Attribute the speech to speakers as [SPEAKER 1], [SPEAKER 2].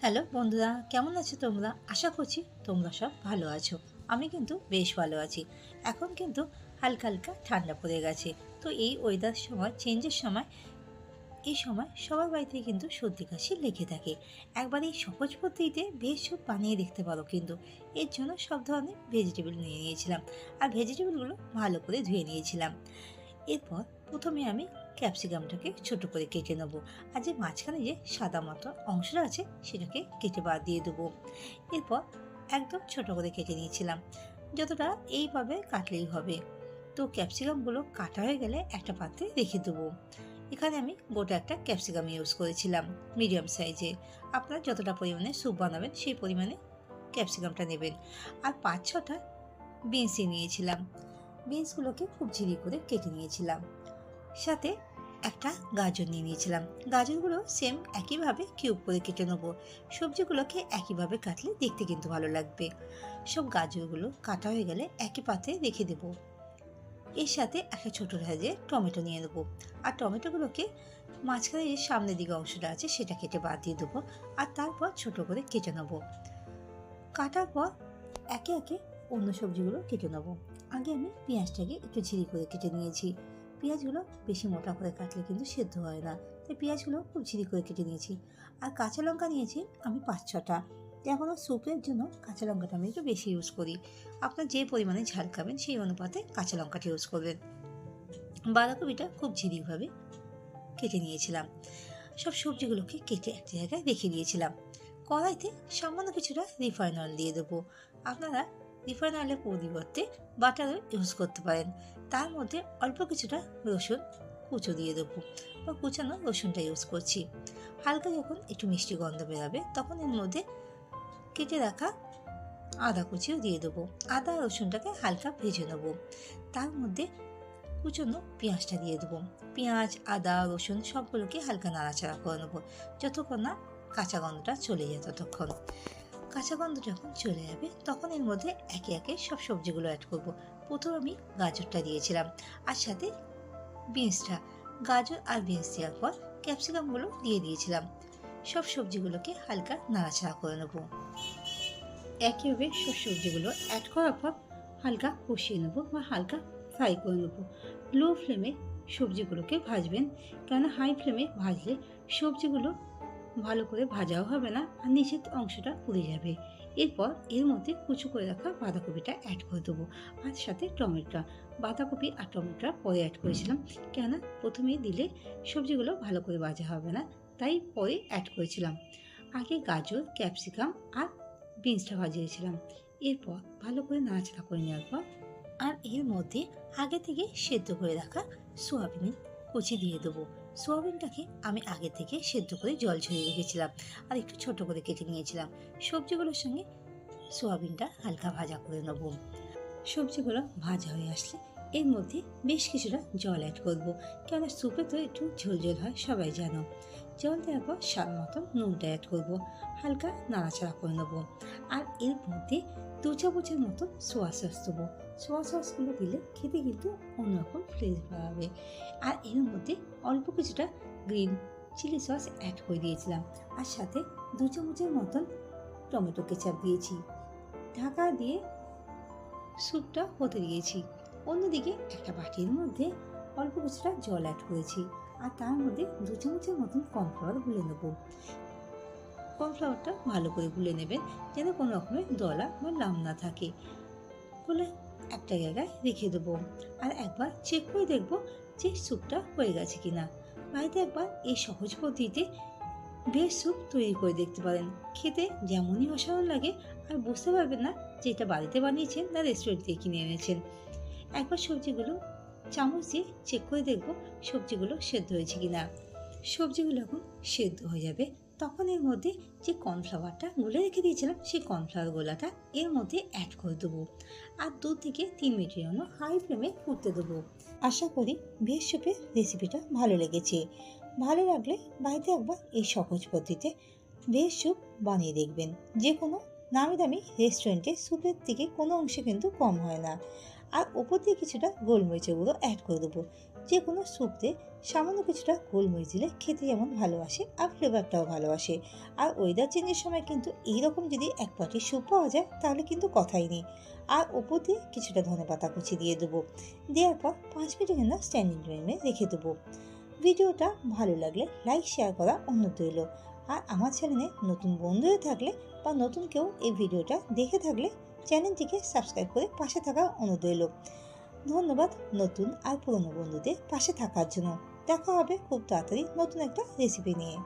[SPEAKER 1] Hello বন্ধুরা, কেমন আছো তোমরা? আশা করছি তোমরা সব ভালো আছো। আমি কিন্তু বেশ ভালো আছি। এখন কিন্তু হালকা হালকা ঠান্ডা পড়ে গেছে। তো এই ওয়েদার সময় চেঞ্জের সময়, এই সময় সবার বাড়িতে কিন্তু সর্দি কাশি লেগে থাকে। একবার এই সহজ পদ্ধতিতে বেশ সব বানিয়ে দেখতে পারো কিন্তু। এর জন্য সব ধরনের ভেজিটেবল নিয়ে নিয়েছিলাম। আর ভেজিটেবলগুলো ভালো করে ধুয়ে নিয়েছিলাম। এরপর প্রথমে আমি ক্যাপসিকামটাকে ছোট করে কেটে নেব। আর যে মাঝখানে যে সাদা মতো অংশটা আছে, সেটাকে কেটে বাদ দিয়ে দেবো। এরপর একদম ছোট করে কেটে নিয়েছিলাম। যতটা এইভাবে কাটলেই হবে। তো ক্যাপসিকামগুলো কাটা হয়ে গেলে একটা পাত্রে রেখে দেবো। এখানে আমি গোটা একটা ক্যাপসিকাম ইউজ করেছিলাম মিডিয়াম সাইজে। আপনারা যতটা পরিমাণে স্যুপ বানাবেন, সেই পরিমাণে ক্যাপসিকামটা নেবেন। আর পাঁচ ছটা বিনসই নিয়েছিলাম। বিনসগুলোকে খুব ঝিরি করে কেটে নিয়েছিলাম। সাথে একটা গাজর নিয়ে নিয়েছিলাম। গাজরগুলো সেম একইভাবে কিউব করে কেটে নেব। সবজিগুলোকে একইভাবে কাটলে দেখতে কিন্তু ভালো লাগবে। সব গাজরগুলো কাটা হয়ে গেলে একই পাত্রে রেখে দেব। এর সাথে একটা ছোটো সাইজে টমেটো নিয়ে নেব। আর টমেটোগুলোকে মাঝখানে যে সামনের দিকে অংশটা আছে সেটা কেটে বাদ দিয়ে দেবো আর তারপর ছোট করে কেটে নেব। কাটার পর একে একে অন্য সবজিগুলো কেটে নেব। আগে আমি পেঁয়াজটাকে একটু ঝিরি করে কেটে নিয়েছি। পেঁয়াজগুলো বেশি মোটা করে কাটলে কিন্তু সেদ্ধ হয় না। তাই পেঁয়াজগুলো খুব ঝিরি করে কেটে নিয়েছি। আর কাঁচা লঙ্কা নিয়েছি আমি পাঁচ ছটা। এখনও স্যুপের জন্য কাঁচা লঙ্কাটা আমি একটু বেশি ইউজ করি। আপনার যে পরিমাণে ঝাল খাবেন সেই অনুপাতে কাঁচা লঙ্কাটা ইউজ করবেন। বাঁধাকপিটা খুব ঝিরিভাবে কেটে নিয়েছিলাম। সব সবজিগুলোকে কেটে এক জায়গায় রেখে দিয়েছিলাম। কড়াইতে সামান্য কিছুটা রিফাইন অয়েল দিয়ে দেবো। আপনারা রিফাইন অয়েলের পরিবর্তে বাটারও ইউজ করতে পারেন। তার মধ্যে অল্প কিছুটা রসুন কুচো দিয়ে দেবো। বা কুচানো রসুনটা ইউজ করছি। হালকা যখন একটু মিষ্টি গন্ধ বেরাবে, তখন এর মধ্যে কেটে রাখা আদা কুচিও দিয়ে দেবো। আদা রসুনটাকে হালকা ভেজে নেব। তার মধ্যে কুচনো পেঁয়াজটা দিয়ে দেবো। পেঁয়াজ, আদা, রসুন সবগুলোকে হালকা নাড়াচাড়া করে নেব। যতক্ষণ না কাঁচা গন্ধটা চলে যায় ততক্ষণ। কাঁচা গন্ধ যখন চলে যাবে, তখন এর মধ্যে একে একে সব সবজিগুলো অ্যাড করব। প্রথম আমি গাজরটা দিয়েছিলাম। আর সাথে বিনসটা গাজর আর বিনস দেওয়ার পর ক্যাপসিকামগুলো দিয়ে দিয়েছিলাম। সব সবজিগুলোকে হালকা নাড়াচাড়া করে নেব। একইভাবে সব সবজিগুলো অ্যাড করার পর হালকা কষিয়ে নেব বা হালকা ফ্রাই করে নেব। লো ফ্লেমে সবজিগুলোকে ভাজবেন। কেন হাই ফ্লেমে ভাজলে সবজিগুলো ভালো করে ভাজাও হবে না আর নিচের অংশটা পুড়ে যাবে। এরপর এর মধ্যে কুচু করে রাখা বাঁধাকপিটা অ্যাড করে দেবো আর সাথে টমেটোটা। বাঁধাকপি আর টমেটোটা পরে অ্যাড করেছিলাম কেন প্রথমে দিলে সবজিগুলো ভালো করে ভাজা হবে না, তাই পরে অ্যাড করেছিলাম। আগে গাজর, ক্যাপসিকাম আর বিনসটা ভাজিয়েছিলাম। এরপর ভালো করে নাড়াচাড়া করে নেওয়ার পর আর এর মধ্যে আগে থেকে সেদ্ধ করে রাখা সোয়াবিন কুচি দিয়ে দেবো। সোয়াবিনটাকে আমি আগে থেকে সেদ্ধ করে জল ঝরিয়ে রেখেছিলাম আর একটু ছোট করে কেটে নিয়েছিলাম। সবজিগুলোর সঙ্গে সোয়াবিনটা হালকা ভাজা করে নেব। সবজিগুলো ভাজা হয়ে আসলে এর মধ্যে বেশ কিছুটা জল অ্যাড করব। কেন স্যুপে তো একটু ঝোল ঝোল হয়, সবাই জানো। জল দেওয়ার পর স্বাদ মতো নুনটা অ্যাড করব, হালকা নাড়াচাড়া করে নেব। আর এর মধ্যে দু চামচের মতো সোয়া সস দেবো। সোয়া সসগুলো দিলে খেতে কিন্তু অন্যরকম ফ্লেভার হবে আর এর মধ্যে অল্প কিছুটা গ্রিন চিলি সস অ্যাড করে দিয়েছিলাম। আর সাথে দু চামচের মতন টমেটো কেচাপ দিয়েছি। ঢাকা দিয়ে স্যুপটা হতে দিয়েছি। অন্যদিকে একটা বাটির মধ্যে অল্প কিছুটা জল অ্যাড করেছি। আর তার মধ্যে দু চামচের মতন কর্নফ্লাওয়ার গুলে নেব। কর্নফ্লাওয়ারটা ভালো করে গুলে নেবেন, যেন কোনো রকমের দলা বা লাম না থাকে। গুলে একটা জায়গায় রেখে দেবো। আর একবার চেক করে দেখব যে স্যুপটা হয়ে গেছে কিনা। বাড়িতে একবার এই সহজ পদ্ধতিতে বেশ স্যুপ তৈরি করে দেখতে পারেন। খেতে যেমনই অসাধারণ লাগে, আর বুঝতে পারবেন না যে এটা বাড়িতে বানিয়েছেন না রেস্টুরেন্ট থেকে কিনে এনেছেন। একবার সবজিগুলো চামচ দিয়ে চেক করে দেখব সবজিগুলো সেদ্ধ হয়েছে কিনা। সবজিগুলো এখন সেদ্ধ হয়ে যাবে। তখন এর মধ্যে যে কর্নফ্লাওয়ারটা গুলে রেখে দিয়েছিলাম, সেই কর্নফ্লাওয়ার গোলাটা এর মধ্যে অ্যাড করে দেবো। আর দু থেকে তিন মিনিটের জন্য হাই ফ্লেমে ফুটতে দেবো। আশা করি ভেজ স্যুপের রেসিপিটা ভালো লেগেছে। ভালো লাগলে বাড়িতে একবার এই সহজ পদ্ধতিতে ভেজ স্যুপ বানিয়ে দেখবেন। যে কোনো নামি দামি রেস্টুরেন্টে স্যুপের থেকে কোনো অংশে কিন্তু কম হয় না। আর ওপর দিয়ে কিছুটা গোলমরিচের গুঁড়ো অ্যাড করে দেবো। যে কোনো স্যুপতে সামান্য কিছুটা গোলমরিচ দিলে খেতে যেমন ভালোবাসে, আর ফ্লেভারটাও ভালোবাসে। আর ওয়েদার চেঞ্জের সময় কিন্তু এইরকম যদি এক পাটি স্যুপ পাওয়া যায়, তাহলে কিন্তু কথাই নেই। আর ওপর দিয়ে কিছুটা ধনে পাতা কুচি দিয়ে দেবো। দেওয়ার পর পাঁচ মিনিটের জন্য স্ট্যান্ডিং টাইমে রেখে দেবো। ভিডিওটা ভালো লাগলে লাইক শেয়ার করা অনুরোধ রইল। আর আমার চ্যানেলে নতুন বন্ধু হয়ে থাকলে বা নতুন কেউ এই ভিডিওটা দেখে থাকলে চ্যানেলটিকে সাবস্ক্রাইব করে পাশে থাকা অনুরোধ রইল। ধন্যবাদ নতুন আর পুরনো বন্ধুদের পাশে থাকার জন্য। দেখা হবে খুব তাড়াতাড়ি নতুন একটা রেসিপি নিয়ে।